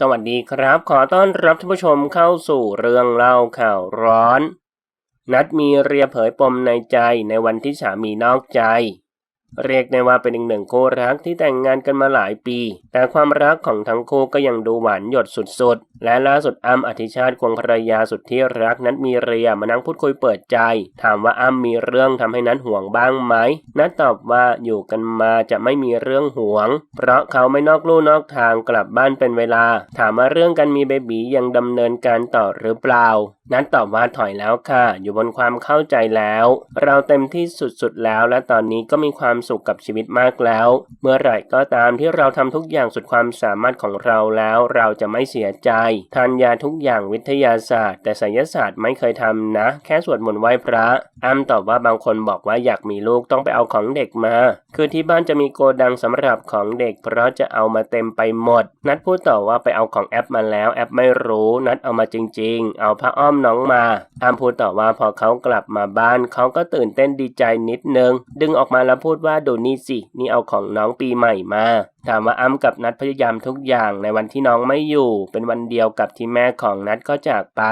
สวัสดีครับ ขอต้อนรับท่านผู้ชมเข้าสู่เรื่องเล่าข่าวร้อน นัดมีเรียเผยปมในใจในวันที่สามีนอกใจ เรียกได้ว่าเป็นอีกหนึ่งคู่รักที่แต่งงานกันมาหลายปี แต่ความรักของทั้งคู่ก็ยังดูหวานหยดสุดๆ และล่าสุดอ้ำอธิชาติควงภรรยาสุดที่รักนัดมีเรียมานั่งพูดคุยเปิดใจ ถามว่าอ้ำมีเรื่องทำให้นัดห่วงบ้างไหมนัดตอบว่าอยู่กันมาจะไม่มีเรื่องห่วง เพราะเขาไม่นอกลู่นอกทางกลับบ้านเป็นเวลา ถามว่าเรื่องการมีเบบียังดำเนินการต่อหรือเปล่านัดตอบว่าถอยแล้วค่ะ อยู่บนความเข้าใจแล้ว เราเต็มที่สุดๆแล้ว และตอนนี้ก็มีความสุขกับชีวิตมากแล้ว เมื่อไหร่ก็ตามที่เราทำทุกอย่างสุดความสามารถของเราแล้วเราจะไม่เสียใจ ทานยาทุกอย่างวิทยาศาสตร์ แต่ไสยศาสตร์ไม่เคยทำนะ แค่สวดมนต์ไหว้พระ อ้ำตอบว่าบางคนบอกว่าอยากมีลูกต้องไปเอาของเด็กมา คือที่บ้านจะมีโกดังสำหรับของเด็ก เพราะจะเอามาเต็มไปหมด นัดพูดต่อว่าไปเอาของแอปมาแล้วแอปไม่รู้นัดเอามาจริง ๆ เอาผ้าอ้อมน้องมาอ้ำพูดต่อว่าพอเขากลับมาบ้านเขาก็ตื่นเต้นดีใจนิดนึง ดึงออกมาแล้วพูดว่าดูนี่สิ นี่เอาของน้องปีใหม่มา ถามว่าอ้ำกับนัดพยายามทุกอย่างในวันที่น้องไม่อยู่ เป็นวันเดียวกับที่แม่ของนัดก็จากไป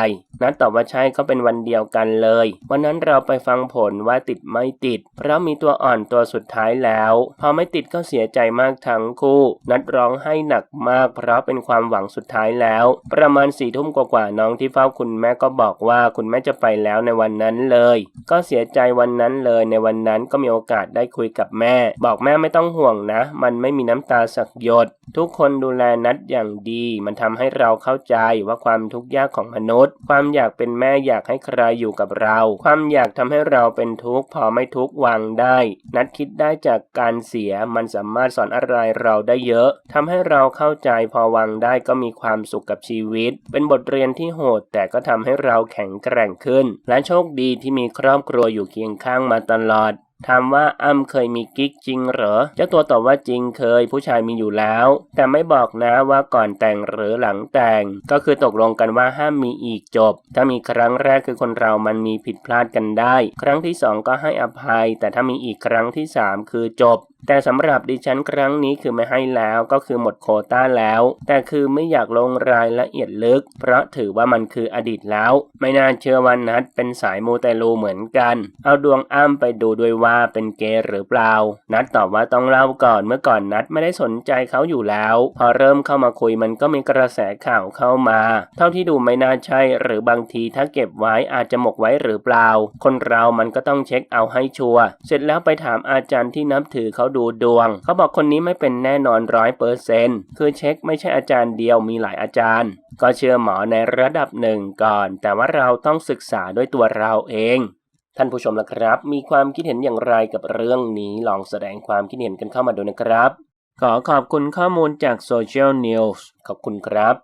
นัดตอบว่าใช่ก็เป็นวันเดียวกันเลย วันนั้นเราไปฟังผลว่าติดไม่ติด เพราะมีตัวอ่อนตัวสุดท้ายแล้ว พอไม่ติดก็เสียใจมากทั้งคู่ นัดร้องไห้หนักมาก เพราะเป็นความหวังสุดท้ายแล้ว ประมาณสี่ทุ่มกว่าๆน้องที่เฝ้าคุณแม่ก็บอกว่าคุณแม่จะไปแล้วในวันนั้นเลย ก็เสียใจวันนั้นเลยในวันนั้นก็มีโอกาสได้คุยกับแม่ บอกแม่ไม่ต้องห่วงนะ มันไม่มีน้ำตาสักหยด ทุกคนดูแลนัดอย่างดี มันทำให้เราเข้าใจว่าความทุกข์ยากของมนุษย์ ความอยากเป็นแม่อยากให้ใครอยู่กับเรา ความอยากทำให้เราเป็นทุกข์พอไม่ทุกข์วางได้ นัดคิดได้จากการเสียมันสามารถสอนอะไรเราได้เยอะทำให้เราเข้าใจพอวางได้ก็มีความสุขกับชีวิต เป็นบทเรียนที่โหด แต่ก็ทำให้เราแข็งแกร่งขึ้น และโชคดีที่มีครอบครัวอยู่เคียงข้างมาตลอด ถามว่าอ้ำเคยมีกิ๊กจริงเหรอ เจ้าตัวตอบว่าจริงเคย ผู้ชายมีอยู่แล้ว แต่ไม่บอกนะว่าก่อนแต่งหรือหลังแต่ง ก็คือตกลงกันว่าห้ามมีอีกจบ ถ้ามีครั้งแรกคือคนเรามันมีผิดพลาดกันได้ ครั้งที่สองก็ให้อภัย แต่ถ้ามีอีกครั้งที่สามคือจบ แต่สำหรับดิฉันครั้งนี้คือไม่ให้แล้วก็คือหมดโคต้าแล้ว แต่คือไม่อยากลงรายละเอียดลึก เพราะถือว่ามันคืออดีตแล้ว ไม่น่าเชื่อว่านัดเป็นสายมูเตลูเหมือนกัน เอาดวงอ้ำไปดูด้วยว่าเป็นเกย์หรือเปล่า นัดตอบว่าต้องเล่าก่อนเมื่อก่อนนัดไม่ได้สนใจเขาอยู่แล้ว พอเริ่มเข้ามาคุยมันก็มีกระแสข่าวเข้ามา เท่าที่ดูไม่น่าใช่ หรือบางทีถ้าเก็บไว้อาจจะหมกไว้หรือเปล่า คนเรามันก็ต้องเช็คเอาให้ชัวร์เสร็จแล้วไปถามอาจารย์ที่นับถือเขาดูดวง เขาบอกคนนี้ไม่เป็นแน่นอนร้อยเปอร์เซนต์คือเช็คไม่ใช่อาจารย์เดียวมีหลายอาจารย์ ก็เชื่อหมอในระดับหนึ่งก่อน แต่ว่าเราต้องศึกษาด้วยตัวเราเองท่านผู้ชมละครับ มีความคิดเห็นอย่างไรกับเรื่องนี้ลองแสดงความคิดเห็นกันเข้ามาดูนะครับ ขอขอบคุณข้อมูลจากโซเชียลนิวส์ขอบคุณครับ